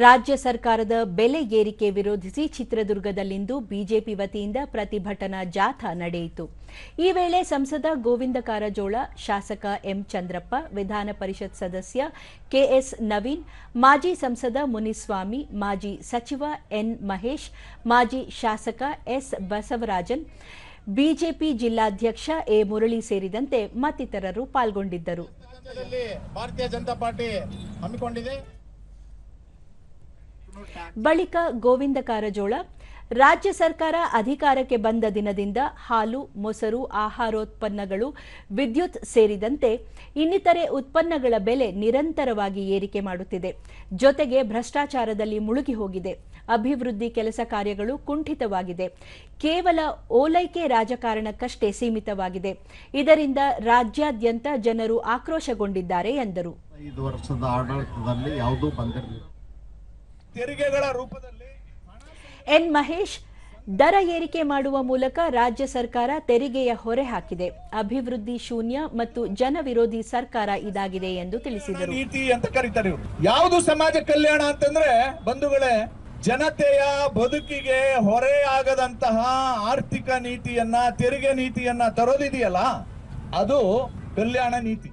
ರಾಜ್ಯ ಸರ್ಕಾರದ ಬೆಲೆ ಏರಿಕೆ ವಿರೋಧಿಸಿ ಚಿತ್ರದುರ್ಗದಲ್ಲಿಂದು ಬಿಜೆಪಿ ವತಿಯಿಂದ ಪ್ರತಿಭಟನಾ ಜಾಥಾ ನಡೆಯಿತು. ಈ ವೇಳೆ ಸಂಸದ ಗೋವಿಂದ ಕಾರಜೋಳ, ಶಾಸಕ ಎಂ ಚಂದ್ರಪ್ಪ, ವಿಧಾನ ಪರಿಷತ್ ಸದಸ್ಯ ಕೆಎಸ್ ನವೀನ್, ಮಾಜಿ ಸಂಸದ ಮುನಿಸ್ವಾಮಿ, ಮಾಜಿ ಸಚಿವ ಎನ್ ಮಹೇಶ್, ಮಾಜಿ ಶಾಸಕ ಎಸ್ ಬಸವರಾಜನ್, ಬಿಜೆಪಿ ಜಿಲ್ಲಾಧ್ಯಕ್ಷ ಎ ಮುರಳಿ ಸೇರಿದಂತೆ ಮತ್ತಿತರರು ಪಾಲ್ಗೊಂಡಿದ್ದರು. ಬಳಿಕ ಗೋವಿಂದ ಕಾರಜೋಳ, ರಾಜ್ಯ ಸರ್ಕಾರ ಅಧಿಕಾರಕ್ಕೆ ಬಂದ ದಿನದಿಂದ ಹಾಲು, ಮೊಸರು, ಆಹಾರೋತ್ಪನ್ನಗಳು, ವಿದ್ಯುತ್ ಸೇರಿದಂತೆ ಇನ್ನಿತರೆ ಉತ್ಪನ್ನಗಳ ಬೆಲೆ ನಿರಂತರವಾಗಿ ಏರಿಕೆ ಮಾಡುತ್ತಿದೆ. ಜೊತೆಗೆ ಭ್ರಷ್ಟಾಚಾರದಲ್ಲಿ ಮುಳುಗಿ ಹೋಗಿದೆ. ಅಭಿವೃದ್ಧಿ ಕೆಲಸ ಕಾರ್ಯಗಳು ಕುಂಠಿತವಾಗಿದೆ. ಕೇವಲ ಓಲೈಕೆ ರಾಜಕಾರಣಕ್ಕಷ್ಟೇ ಸೀಮಿತವಾಗಿದೆ. ಇದರಿಂದ ರಾಜ್ಯಾದ್ಯಂತ ಜನರು ಆಕ್ರೋಶಗೊಂಡಿದ್ದಾರೆ ಎಂದರು. ತೆರಿಗೆಗಳ ರೂಪದಲ್ಲಿ ಎನ್ ಮಹೇಶ್ ದರ ಏರಿಕೆ ಮಾಡುವ ಮೂಲಕ ರಾಜ್ಯ ಸರ್ಕಾರ ತೆರಿಗೆಯ ಹೊರೆ ಹಾಕಿದೆ. ಅಭಿವೃದ್ಧಿ ಶೂನ್ಯ ಮತ್ತು ಜನವಿರೋಧಿ ಸರ್ಕಾರ ಇದಾಗಿದೆ ಎಂದು ತಿಳಿಸಿದರು. ನೀತಿ ಅಂತ ಕರೀತಾರೆ ಇವರು. ಯಾವುದು ಸಮಾಜ ಕಲ್ಯಾಣ ಅಂತಂದ್ರೆ ಬಂಧುಗಳೇ ಜನತೆಯ ಬದುಕಿಗೆ ಹೊರೆ ಆಗದಂತಹ ಆರ್ಥಿಕ ನೀತಿಯನ್ನ ತೆರಿಗೆ ನೀತಿಯನ್ನ ತರೋದಿದೆಯಲ್ಲ ಅದು ಕಲ್ಯಾಣ ನೀತಿ.